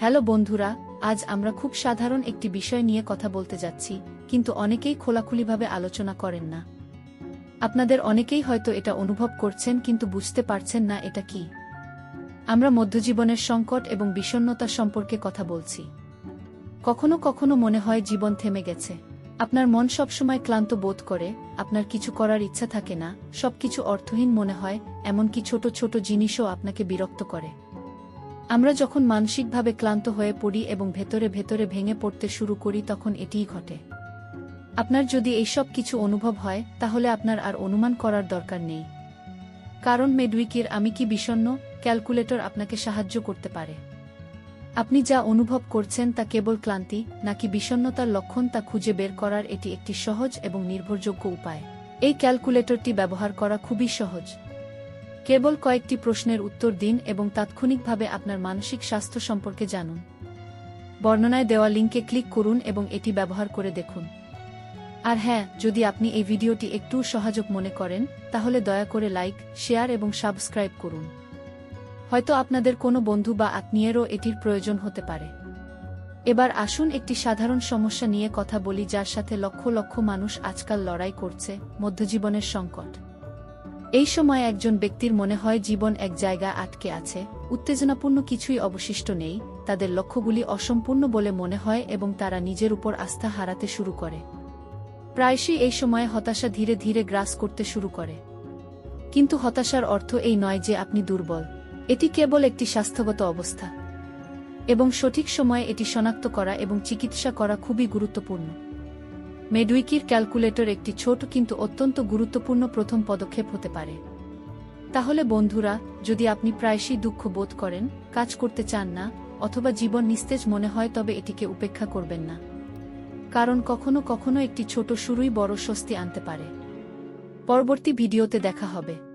Hello বন্ধুরা, আজ আমরা খুব সাধারণ একটি বিষয় নিয়ে কথা বলতে যাচ্ছি, কিন্তু অনেকেই খোলাখুলিভাবে আলোচনা করেন না। আপনাদের অনেকেই হয়তো এটা অনুভব করছেন, কিন্তু বুঝতে পারছেন না এটা কি। আমরা মধ্যজীবনের সংকট এবং বিষণ্ণতা সম্পর্কে কথা বলছি। কখনো কখনো মনে হয় জীবন থেমে গেছে। আপনার মন সবসময় ক্লান্ত বোধ করে, আপনার কিছু করার ইচ্ছা থাকে না, সবকিছু অর্থহীন মনে হয়, এমনকি ছোট ছোট জিনিসও আপনাকে বিরক্ত করে। আমরা যখন মানসিকভাবে ক্লান্ত হয়ে পড়ি এবং ভেতরে ভেতরে ভেঙে পড়তে শুরু করি, তখন এটিই ঘটে। আপনার যদি এইসব কিছু অনুভব হয়, তাহলে আপনার আর অনুমান করার দরকার নেই। কারণ মেডউইকের আমি কি বিষণ্ণ? ক্যালকুলেটর আপনাকে সাহায্য করতে পারে। আপনি যা অনুভব করছেন তা কেবল ক্লান্তি, নাকি বিষণ্ণতার লক্ষণ তা খুঁজে বের করার এটি একটি সহজ এবং নির্ভরযোগ্য উপায়। এই ক্যালকুলেটরটি ব্যবহার করা খুবই সহজ। কেবল কয়েকটি প্রশ্নের উত্তর দিন এবং তাৎক্ষণিকভাবে আপনার মানসিক স্বাস্থ্য সম্পর্কে জানুন। বর্ণনায় দেওয়া লিঙ্কে ক্লিক করুন এবং এটি ব্যবহার করে দেখুন। আর হ্যাঁ যদি আপনি এই ভিডিওটি একটু সহযোগ মনে করেন, তাহলে দয়া করে লাইক, শেয়ার এবং সাবস্ক্রাইব করুন। হয়তো আপনাদের কোনো বন্ধু বা আত্মীয়েরও এটির প্রয়োজন হতে পারে। এবার আসুন একটি সাধারণ সমস্যা নিয়ে কথা বলি যার সাথে লক্ষ লক্ষ মানুষ আজকাল লড়াই করছে, মধ্যজীবনের সংকট। এই সময় একজন ব্যক্তির মনে হয় জীবন এক জায়গায় আটকে আছে, উত্তেজনাপূর্ণ কিছুই অবশিষ্ট নেই, তাদের লক্ষ্যগুলি অসম্পূর্ণ বলে মনে হয় এবং তারা নিজের উপর আস্থা হারাতে শুরু করে। প্রায়শই এই সময়ে হতাশা ধীরে ধীরে গ্রাস করতে শুরু করে। কিন্তু হতাশার অর্থ এই নয় যে আপনি দুর্বল। এটি কেবল একটি স্বাস্থ্যগত অবস্থা। এবং সঠিক সময়ে এটি শনাক্ত করা এবং চিকিৎসা করা খুবই গুরুত্বপূর্ণ। মেডউইকির ক্যালকুলেটর একটি ছোট কিন্তু অত্যন্ত গুরুত্বপূর্ণ প্রথম পদক্ষেপ হতে পারে। তাহলে বন্ধুরা, যদি আপনি প্রায়শই দুঃখ বোধ করেন, কাজ করতে চান না, অথবা জীবন নিস্তেজ মনে হয় তবে এটিকে উপেক্ষা করবেন না। কারণ কখনো কখনো একটি ছোট শুরুই বড় স্বস্তি আনতে পারে। পরবর্তী ভিডিওতে দেখা হবে।